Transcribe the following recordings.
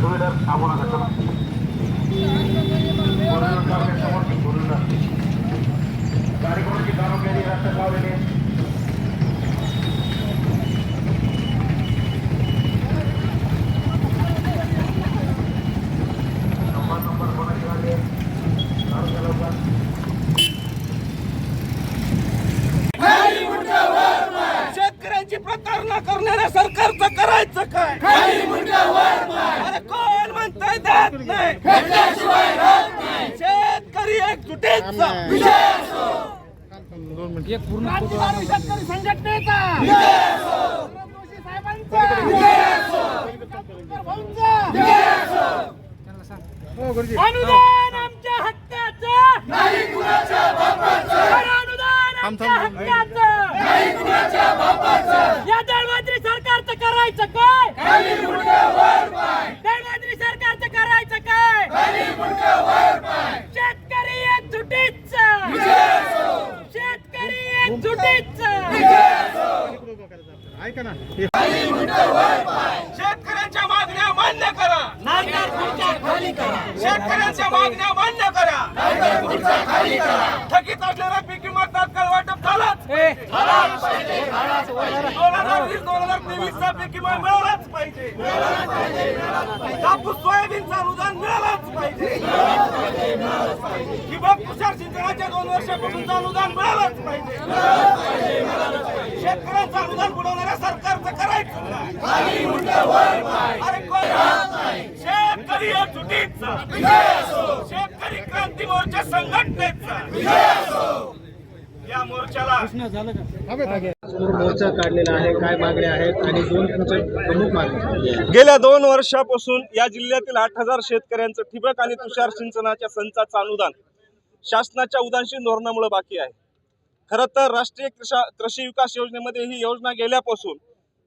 শরীরের আবহাওয়া থাকে না গাড়ি কোনো কি দাঁড়ো বেরিয়ে রাখতে পারবে प्रतारणा करणाऱ्या सरकारचं करायचं काय? अरे कोण म्हणताय देत नाही? शेतकरी एकजुटीचा क्रांतिकारी शेतकरी संघटनेचा. जोशी साहेबांचा. भाऊंचा. अनुदान आमच्या हक्काचं. अनुदान आमच्या हक्काचं नाही कुणाच्या या दळवाद्री सरकारचं करायचं काय? दळवाद्री सरकारचं करायचं काय? शेतकरी एकजुटीचा शेतकरी एकजुटीचा शेतकऱ्यांच्या मागण्या मान्य करा. शेतकऱ्यांच्या मागण्या मान्य करा. थकीत असलेला पीक विमा तात्काळ वाटप झालाच दोन हजार दोन तेवीस चा मिळालाच पाहिजे कापूस सोयाबीनचं अनुदान मिळालाच पाहिजे ठिबक तुषार सिंचनाच्या दोन वर्षापासूनचं अनुदान मिळालंच पाहिजे शेतकऱ्यांचं अनुदान बुडवणाऱ्या सरकारचं करायचं अरे शेतकरी शेतकरी क्रांती मोर्चा संघटनेचा. या मोर्चाला. मोर्चा काढलेला आहे काय मागण्या आहेत आणि दोन प्रमुख मागण्या गेल्या दोन वर्षापासून या जिल्ह्यातील आठ हजार शेतकऱ्यांचं ठिबक आणि तुषार सिंचनाच्या संचाचं अनुदान शासनाच्या उदासीन धोरणामुळे बाकी आहे. खरं तर राष्ट्रीय कृषा कृषी विकास योजनेमध्ये ही योजना गेल्यापासून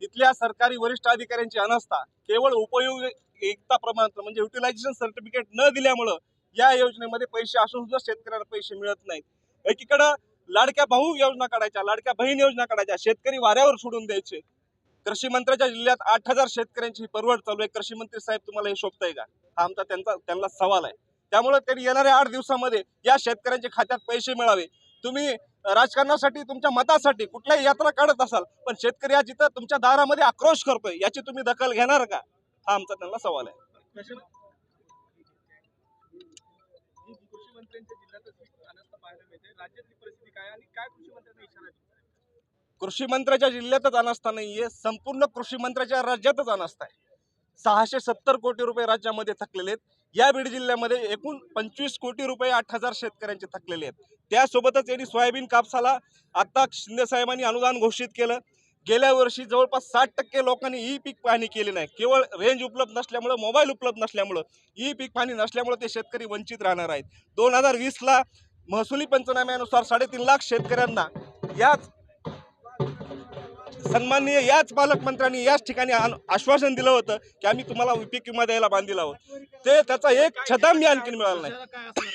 इथल्या सरकारी वरिष्ठ अधिकाऱ्यांची अनास्था केवळ उपयोगिता प्रमाणपत्र म्हणजे युटिलायझेशन सर्टिफिकेट न दिल्यामुळं या योजनेमध्ये पैसे असून सुद्धा शेतकऱ्यांना पैसे मिळत नाहीत. एकीकडं लाडक्या भाऊ योजना काढायच्या लाडक्या बहीण योजना काढायच्या शेतकरी वाऱ्यावर सोडून द्यायचे. कृषी मंत्र्याच्या जिल्ह्यात आठ हजार शेतकऱ्यांची परवड चालू आहे. कृषी मंत्री साहेब तुम्हाला हे शोभताय का? हा आमचा त्यांचा त्यांना सवाल आहे. त्यामुळे त्यांनी येणाऱ्या आठ दिवसामध्ये या शेतकऱ्यांच्या खात्यात पैसे मिळावे. तुम्ही राजकारणासाठी तुमच्या मतासाठी कुठल्याही यात्रा काढत असाल पण शेतकरी आज जिथं तुमच्या दारामध्ये आक्रोश करतोय याची तुम्ही दखल घेणार का? हा आमचा त्यांना सवाल आहे. पाहायला मिळते. राज्यातली परिस्थिती काय आणि काय कृषी मंत्र्यांना इशारा कृषी मंत्र्याच्या जिल्ह्यातच अनास्था नाहीये संपूर्ण कृषी मंत्र्याच्या राज्यातच अनास्था आहे. सहाशे सत्तर कोटी रुपये राज्यामध्ये थकलेले आहेत. या बीड जिल्ह्यामध्ये एकूण पंचवीस कोटी रुपये आठ हजार शेतकऱ्यांचे थकलेले आहेत. त्यासोबतच यांनी सोयाबीन कापसाला आता शिंदे साहेबांनी अनुदान घोषित केलं. गेल्या वर्षी जवळपास साठ टक्के लोकांनी ई पीक पाहणी केली नाही. केवळ रेंज उपलब्ध नसल्यामुळं मोबाईल उपलब्ध नसल्यामुळं ई पीक पाहणी नसल्यामुळं ते शेतकरी वंचित राहणार आहेत. दोन हजार वीसला महसुली पंचनाम्यानुसार साडेतीन लाख शेतकऱ्यांना याच सन्माननीय याच पालकमंत्र्यांनी याच ठिकाणी आश्वासन दिलं होतं की आम्ही तुम्हाला पीक विमा द्यायला बांधील आहोत. ते त्याचा एक छदाम मी आणखी मिळाला नाही.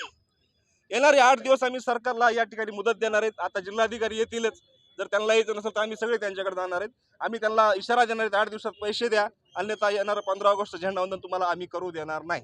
येणारे आठ दिवस आम्ही सरकारला या ठिकाणी मुदत देणार आहेत. आता जिल्हाधिकारी येतीलच. जर त्यांना यायचं नसेल तर आम्ही सगळे त्यांच्याकडे जाणार आहेत. आम्ही त्यांना इशारा देणार आहेत आठ दिवसात पैसे द्या. अन्यथा येणारं पंधरा ऑगस्ट झेंडावंदन तुम्हाला आम्ही करू देणार नाही.